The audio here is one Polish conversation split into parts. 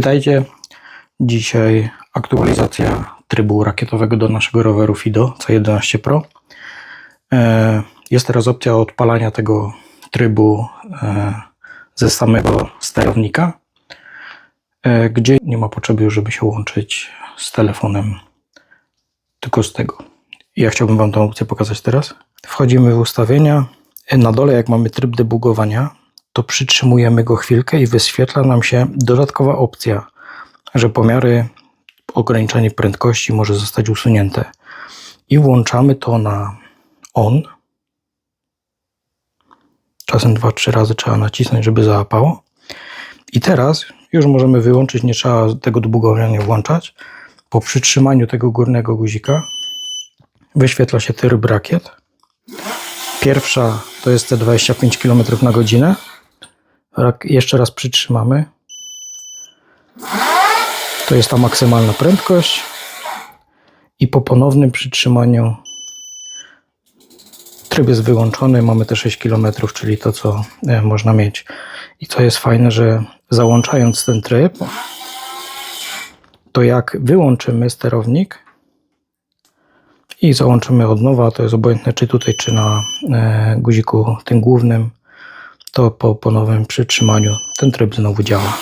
Witajcie. Dzisiaj aktualizacja trybu rakietowego do naszego roweru Fido C11 Pro. E, Jest teraz opcja odpalania tego trybu e, ze samego sterownika, e, gdzie nie ma potrzeby żeby się łączyć z telefonem, tylko z tego. Ja chciałbym Wam tę opcję pokazać teraz. Wchodzimy w ustawienia. Na dole, jak mamy tryb debugowania, to przytrzymujemy go chwilkę i wyświetla nam się dodatkowa opcja, że pomiary ograniczenie prędkości może zostać usunięte. I włączamy to na on. Czasem 2-3 razy trzeba nacisnąć, żeby załapało. I teraz już możemy wyłączyć, nie trzeba tego debugowania włączać. Po przytrzymaniu tego górnego guzika wyświetla się tryb rakiet. Pierwsza to jest te 25 km na godzinę. Jeszcze raz przytrzymamy. To jest ta maksymalna prędkość. I po ponownym przytrzymaniu tryb jest wyłączony. Mamy te 6 km, czyli to, co e, można mieć. I co jest fajne, że załączając ten tryb, to jak wyłączymy sterownik i załączymy od nowa, to jest obojętne czy tutaj, czy na e, guziku tym głównym, to po ponownym przytrzymaniu ten tryb znowu działa.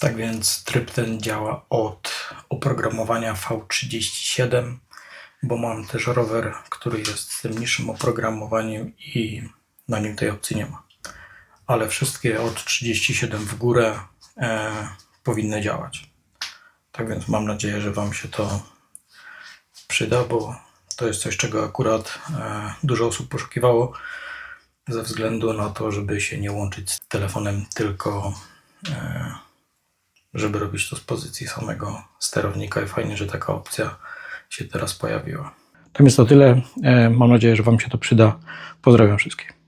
Tak więc tryb ten działa od oprogramowania V37, bo mam też rower, który jest z tym niższym oprogramowaniem i na nim tej opcji nie ma. Ale wszystkie od 37 w górę e, powinny działać. Tak więc mam nadzieję, że Wam się to przyda, bo to jest coś, czego akurat e, dużo osób poszukiwało ze względu na to, żeby się nie łączyć z telefonem, tylko e, żeby robić to z pozycji samego sterownika i fajnie, że taka opcja się teraz pojawiła. Tak więc to tyle. E, Mam nadzieję, że Wam się to przyda. Pozdrawiam wszystkich.